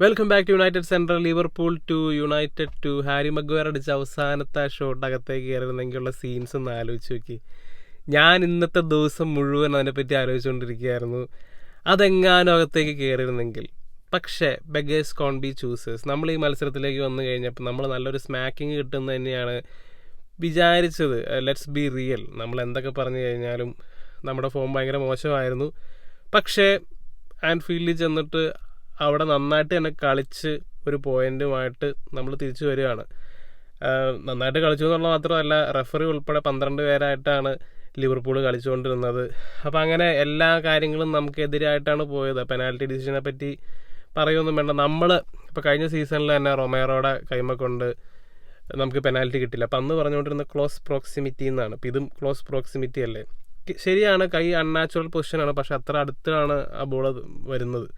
Welcome back to United central Liverpool two United two Harry Maguire അടിച്ച അവസാനത്തെ shot അകത്തേക്ക് കയറുന്നെങ്കിലുള്ള scenes ഒന്ന് ആലോചിച്ച് നോക്കി. ഞാൻ ഇന്നത്തെ ദിവസം മുഴുവൻ അതിനെപ്പറ്റി ആലോചിച്ചുകൊണ്ടിരിക്കുകയായിരുന്നു. അതെങ്ങാനും അകത്തേക്ക് കയറിയിരുന്നെങ്കിൽ. പക്ഷേ ബെഗേഴ്സ് കോൺ ബി ചൂസേഴ്സ് നമ്മൾ ഈ മത്സരത്തിലേക്ക് വന്നു കഴിഞ്ഞപ്പോൾ നമ്മൾ നല്ലൊരു സ്മാക്കിങ് കിട്ടുന്ന തന്നെയാണ് വിചാരിച്ചത്. ലെറ്റ്സ് ബി റിയൽ നമ്മൾ എന്തൊക്കെ പറഞ്ഞു കഴിഞ്ഞാലും നമ്മുടെ ഫോം ഭയങ്കര മോശമായിരുന്നു. പക്ഷേ ആൻഫീൽഡിൽ ചെന്നിട്ട് അവിടെ നന്നായിട്ട് തന്നെ കളിച്ച് ഒരു പോയിന്റുമായിട്ട് നമ്മൾ തിരിച്ചു വരികയാണ്. നന്നായിട്ട് കളിച്ചു എന്നുള്ളത് മാത്രമല്ല റെഫറി ഉൾപ്പെടെ പന്ത്രണ്ട് പേരായിട്ടാണ് ലിവർപൂൾ കളിച്ചുകൊണ്ടിരുന്നത്. അപ്പോൾ അങ്ങനെ എല്ലാ കാര്യങ്ങളും നമുക്കെതിരായിട്ടാണ് പോയത്. പെനാൽറ്റി ഡിസിഷനെ പറ്റി പറയുമൊന്നും വേണ്ട. നമ്മൾ ഇപ്പോൾ കഴിഞ്ഞ സീസണിൽ തന്നെ റൊമേറോയുടെ കൈമ കൊണ്ട് നമുക്ക് പെനാൽറ്റി കിട്ടില്ല. അപ്പം അന്ന് പറഞ്ഞുകൊണ്ടിരുന്ന ക്ലോസ് പ്രോക്സിമിറ്റി എന്നാണ്. അപ്പം ഇതും ക്ലോസ് പ്രോക്സിമിറ്റി അല്ലേ? ശരിയാണ് കൈ അൺനാച്ചുറൽ പൊസിഷനാണ് പക്ഷെ അത്ര അടുത്താണ് ആ ബോൾ വരുന്നത്.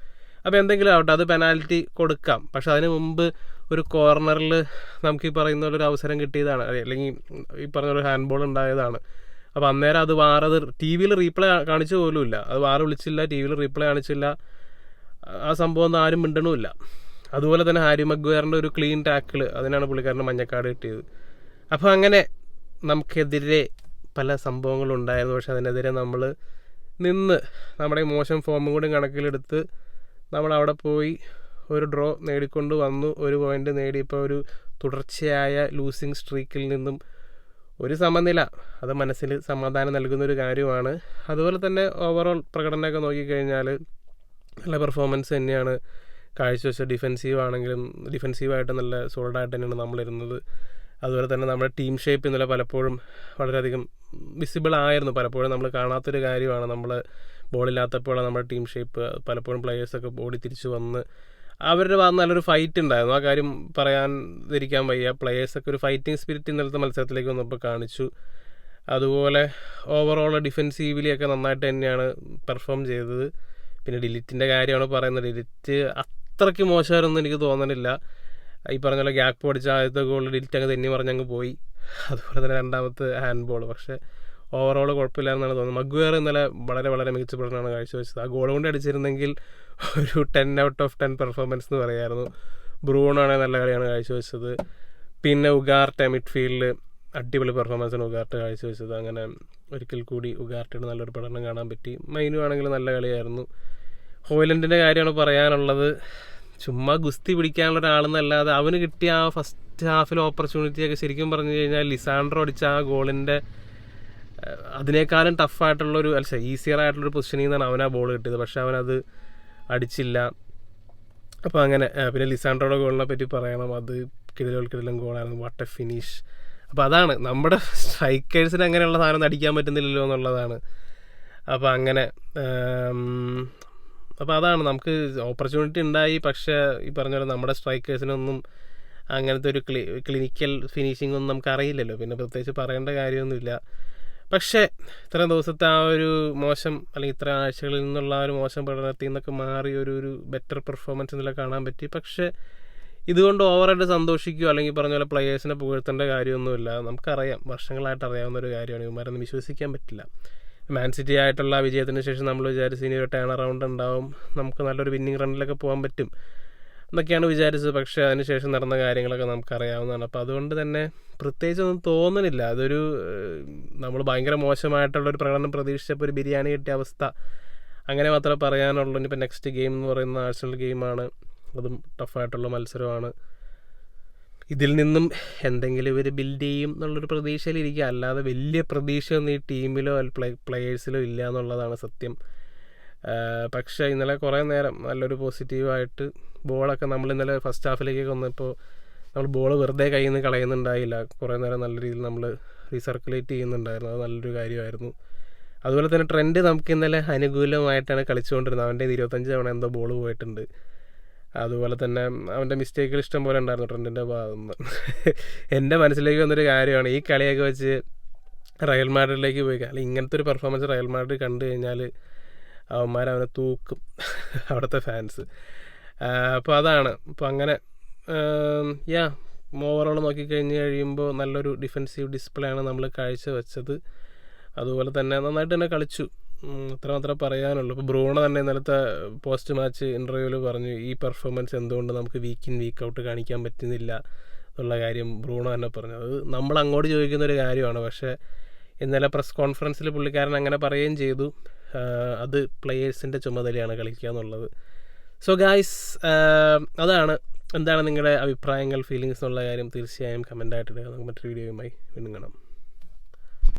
അപ്പോൾ എന്തെങ്കിലും ആവട്ടെ അത് പെനാൽറ്റി കൊടുക്കാം. പക്ഷെ അതിന് മുമ്പ് ഒരു കോർണറിൽ നമുക്ക് ഈ പറയുന്ന പോലെ ഒരു അവസരം കിട്ടിയതാണ്. അല്ലെ- അല്ലെങ്കിൽ ഈ പറഞ്ഞ ഒരു ഹാൻഡ് ബോൾ ഉണ്ടായതാണ്. അപ്പോൾ അന്നേരം അത് വാറത് ടി വിയിൽ റീപ്ലേ കാണിച്ചു പോലുമില്ല. അത് വാറ വിളിച്ചില്ല ടി വിയിൽ റീപ്ലേ കാണിച്ചില്ല. ആ സംഭവം ഒന്നും ആരും മിണ്ടണമില്ല. അതുപോലെ തന്നെ ഹാരി മഗ്വയറിന്റെ ഒരു ക്ലീൻ ടാക്കിൾ അതിനാണ് പുള്ളിക്കാരന്റെ മഞ്ഞക്കാട് കിട്ടിയത്. അപ്പോൾ അങ്ങനെ നമുക്കെതിരെ പല സംഭവങ്ങളും ഉണ്ടായിരുന്നു പക്ഷെ അതിനെതിരെ നമ്മൾ നിന്ന് നമ്മുടെ മോശം ഫോമും കൂടി കണക്കിലെടുത്ത് നമ്മൾ അവിടെ പോയി ഒരു ഡ്രോ നേടിക്കൊണ്ട് വന്നു. ഒരു പോയിന്റ് നേടിയപ്പോൾ ഒരു തുടർച്ചയായ ലൂസിങ് സ്ട്രീക്കിൽ നിന്നും ഒരു സമനില. അത് മനസ്സിൽ സമാധാനം നൽകുന്ന ഒരു കാര്യമാണ്. അതുപോലെ തന്നെ ഓവറോൾ പ്രകടനമൊക്കെ നോക്കിക്കഴിഞ്ഞാൽ നല്ല പെർഫോമൻസ് തന്നെയാണ്. കാഴ്ചവെച്ച ഡിഫെൻസീവ് ആണെങ്കിലും ഡിഫെൻസീവായിട്ട് നല്ല സോളിഡായിട്ട് തന്നെയാണ് നമ്മളിരുന്നത്. അതുപോലെ തന്നെ നമ്മുടെ ടീം ഷേപ്പ് ഇന്നലെ പലപ്പോഴും വളരെയധികം വിസിബിൾ ആയിരുന്നു. പലപ്പോഴും നമ്മൾ കാണാത്തൊരു കാര്യമാണ് നമ്മൾ ബോളില്ലാത്തപ്പോൾ നമ്മുടെ ടീം ഷേപ്പ് പലപ്പോഴും പ്ലെയേഴ്സൊക്കെ ബോളി തിരിച്ചു വന്ന് അവരുടെ ഭാഗത്ത് നല്ലൊരു ഫൈറ്റ് ഉണ്ടായിരുന്നു. ആ കാര്യം പറയാതിരിക്കാൻ വയ്യ. പ്ലെയേഴ്സൊക്കെ ഒരു ഫൈറ്റിംഗ് സ്പിരിറ്റ് ഇന്നലത്തെ മത്സരത്തിലേക്ക് വന്നപ്പോൾ കാണിച്ചു. അതുപോലെ ഓവറോൾ ഡിഫെൻസീവിലിയൊക്കെ നന്നായിട്ട് തന്നെയാണ് പെർഫോം ചെയ്തത്. പിന്നെ ഡിലിറ്റിന്റെ കാര്യമാണ് പറയുന്നത്. ഡിലിറ്റ് അത്രയ്ക്ക് മോശമായിരുന്നു എനിക്ക് തോന്നണില്ല. ഈ പറഞ്ഞ പോലെ ഗ്യാപ്പ് അടിച്ച ആദ്യത്തെ ഗോൾ ഡിലിറ്റ് അങ്ങ് തെന്നി പറഞ്ഞങ്ങ് പോയി. അതുപോലെ തന്നെ രണ്ടാമത്തെ ഹാൻഡ് ബോൾ പക്ഷേ ഓവറോൾ കുഴപ്പമില്ലാന്നാണ് തോന്നുന്നത്. മഗ്വേർ ഇന്നലെ വളരെ വളരെ മികച്ച പ്രകടനമാണ് കാഴ്ചവെച്ചത്. ആ ഗോൾ കൊണ്ട് അടിച്ചിരുന്നെങ്കിൽ ഒരു ten out of ten performance എന്ന് പറയായിരുന്നു. ബ്രൂണാണെങ്കിൽ നല്ല കളിയാണ് കാഴ്ചവെച്ചത്. പിന്നെ ഉഗാർട്ടെ മിഡ്ഫീൽഡിൽ അടിപൊളി പെർഫോമൻസാണ് ഉഗാർട്ട് കാഴ്ചവെച്ചത്. അങ്ങനെ ഒരിക്കൽ കൂടി ഉഗാർട്ടയുടെ നല്ലൊരു പ്രകടനം കാണാൻ പറ്റി. മൈനു ആണെങ്കിൽ നല്ല കളിയായിരുന്നു. ഹോയിലൻഡിന്റെ കാര്യമാണ് പറയാനുള്ളത്. ചുമ്മാ ഗുസ്തി പിടിക്കാനുള്ള ഒരാളെന്നല്ലാതെ അവന് കിട്ടിയ ആ ഫസ്റ്റ് ഹാഫിലെ ഓപ്പർച്യൂണിറ്റിയൊക്കെ ശരിക്കും പറഞ്ഞു കഴിഞ്ഞാൽ ലിസാൻഡ്രോ അടിച്ച ആ ഗോളിന്റെ അതിനേക്കാളും ടഫായിട്ടുള്ളൊരു അല്ല ഈസിയർ ആയിട്ടുള്ളൊരു പൊസിഷനിൽ നിന്നാണ് അവൻ ആ ബോൾ കിട്ടിയത്. പക്ഷെ അവനത് അടിച്ചില്ല. അപ്പോൾ അങ്ങനെ പിന്നെ ലിസാൻഡ്രോയുടെ ഗോളിനെ പറ്റി പറയണം. അത് കിടിലോൾ കിടിലം ഗോളായിരുന്നു വാട്ട് എ ഫിനിഷ് അപ്പോൾ അതാണ്. നമ്മുടെ സ്ട്രൈക്കേഴ്സിന് അങ്ങനെയുള്ള സാധനം അടിക്കാൻ പറ്റുന്നില്ലല്ലോ എന്നുള്ളതാണ്. അപ്പോൾ അങ്ങനെ അപ്പോൾ അതാണ്. നമുക്ക് ഓപ്പർച്യൂണിറ്റി ഉണ്ടായി. പക്ഷേ ഈ പറഞ്ഞ പോലെ നമ്മുടെ സ്ട്രൈക്കേഴ്സിനൊന്നും അങ്ങനത്തെ ഒരു ക്ലി ക്ലിനിക്കൽ ഫിനിഷിംഗ് ഒന്നും നമുക്ക് അറിയില്ലല്ലോ പിന്നെ പ്രത്യേകിച്ച് പറയേണ്ട കാര്യമൊന്നുമില്ല. പക്ഷേ ഇത്ര ദിവസത്തെ ആ ഒരു മോശം അല്ലെങ്കിൽ ഇത്ര ആഴ്ചകളിൽ നിന്നുള്ള ആ ഒരു മോശം പ്രകടനത്തിൽ നിന്നൊക്കെ മാറി ഒരു ഒരു ബെറ്റർ പെർഫോമൻസ് ഇന്നലെ കാണാൻ പറ്റി. പക്ഷേ ഇതുകൊണ്ട് ഓവറായിട്ട് സന്തോഷിക്കുകയോ അല്ലെങ്കിൽ പറഞ്ഞ പോലെ പ്ലെയേഴ്സിനെ പുകഴ്ത്തേണ്ട കാര്യമൊന്നുമില്ല. നമുക്കറിയാം വർഷങ്ങളായിട്ട് അറിയാവുന്ന ഒരു കാര്യമാണ്. ഇവന്മാരൊന്നും വിശ്വസിക്കാൻ പറ്റില്ല. മാൻ സിറ്റി ആയിട്ടുള്ള വിജയത്തിന് ശേഷം നമ്മൾ വിചാരിച്ചു ഇനി ഒരു ടേൺ അറൗണ്ട് ഉണ്ടാവും. നമുക്ക് നല്ലൊരു വിന്നിങ് റണ്ണിലൊക്കെ പോകാൻ പറ്റും. എന്നൊക്കെയാണ് വിചാരിച്ചത്. പക്ഷേ അതിനുശേഷം നടന്ന കാര്യങ്ങളൊക്കെ നമുക്കറിയാവുന്നതാണ്. അപ്പോൾ അതുകൊണ്ട് തന്നെ പ്രത്യേകിച്ചൊന്നും തോന്നണില്ല. അതൊരു നമ്മൾ ഭയങ്കര മോശമായിട്ടുള്ള ഒരു പ്രകടനം പ്രതീക്ഷിച്ചപ്പോൾ ഒരു ബിരിയാണി കിട്ടിയ അവസ്ഥ. അങ്ങനെ മാത്രമേ പറയാനുള്ളൂ. ഇനിയിപ്പോൾ നെക്സ്റ്റ് ഗെയിം എന്ന് പറയുന്ന ആഴ്സണൽ ഗെയിമാണ്. അതും ടഫായിട്ടുള്ള മത്സരമാണ്. ഇതിൽ നിന്നും എന്തെങ്കിലും ഇവർ ബിൽഡ് ചെയ്യും എന്നുള്ളൊരു പ്രതീക്ഷയിലിരിക്കുക. അല്ലാതെ വലിയ പ്രതീക്ഷയൊന്നും ഈ ടീമിലോ പ്ലേ പ്ലെയേഴ്സിലോ ഇല്ല എന്നുള്ളതാണ് സത്യം. പക്ഷേ ഇന്നലെ കുറേ നേരം നല്ലൊരു പോസിറ്റീവായിട്ട് ബോളൊക്കെ നമ്മൾ ഇന്നലെ ഫസ്റ്റ് ഹാഫിലേക്കൊക്കെ വന്നപ്പോൾ നമ്മൾ ബോൾ വെറുതെ കയ്യിൽ നിന്ന് കളയുന്നുണ്ടായില്ല. കുറേ നേരം നല്ല രീതിയിൽ നമ്മൾ റീസർക്കുലേറ്റ് ചെയ്യുന്നുണ്ടായിരുന്നു. അത് നല്ലൊരു കാര്യമായിരുന്നു. അതുപോലെ തന്നെ ട്രെൻഡ് നമുക്ക് ഇന്നലെ അനുകൂലമായിട്ടാണ് കളിച്ചുകൊണ്ടിരുന്നത്. അവന്റെ ഇരുപത്തഞ്ച് തവണ എന്തോ ബോൾ പോയിട്ടുണ്ട്. അതുപോലെ തന്നെ അവന്റെ മിസ്റ്റേക്കുകൾ ഇഷ്ടം പോലെ ഉണ്ടായിരുന്നു ട്രെൻഡിന്റെ ഭാഗത്ത് നിന്ന് എന്റെ മനസ്സിലേക്ക് വന്നൊരു കാര്യമാണ് ഈ കളിയൊക്കെ വെച്ച് റയൽ മാഡ്രിഡിലേക്ക് പോയി അല്ലെങ്കിൽ ഇങ്ങനത്തെ ഒരു പെർഫോമൻസ് റയൽ മാഡ്രിഡ് കണ്ടു കഴിഞ്ഞാൽ അവന്മാർ അവനെ തൂക്കും. അവിടുത്തെ ഫാൻസ് അപ്പോൾ അതാണ്. അപ്പോൾ അങ്ങനെ യാ ഓവറോൾ നോക്കിക്കഴിഞ്ഞ് കഴിയുമ്പോൾ നല്ലൊരു ഡിഫെൻസീവ് ഡിസ്പ്ലേ ആണ് നമ്മൾ കാഴ്ച വെച്ചത് അതുപോലെ തന്നെ നന്നായിട്ട് തന്നെ കളിച്ചു. അത്ര മാത്രമേ പറയാനുള്ളൂ. ഇപ്പോൾ ബ്രൂണ തന്നെ ഇന്നലത്തെ പോസ്റ്റ് മാച്ച് ഇന്റർവ്യൂവിൽ പറഞ്ഞു ഈ പെർഫോമൻസ് എന്തുകൊണ്ട് നമുക്ക് വീക്ക് ഇൻ വീക്ക് ഔട്ട് കാണിക്കാൻ പറ്റുന്നില്ല? എന്നുള്ള കാര്യം ബ്രൂണ തന്നെ പറഞ്ഞു. അത് നമ്മൾ അങ്ങോട്ട് ചോദിക്കുന്ന ഒരു കാര്യമാണ്. പക്ഷേ ഇന്നലെ പ്രസ് കോൺഫറൻസിൽ പുള്ളിക്കാരൻ അങ്ങനെ പറയുകയും ചെയ്തു. അത് പ്ലെയേഴ്സിന്റെ ചുമതലയാണ് കളിക്കുക എന്നുള്ളത്. സോ ഗായ്സ് അതാണ് എന്താണ് നിങ്ങളുടെ അഭിപ്രായങ്ങൾ ഫീലിങ്സ് എന്നുള്ള കാര്യം. തീർച്ചയായും കമന്റായിട്ട് നമുക്ക് മറ്റൊരു വീഡിയോയുമായി വീണ്ടും കാണാം.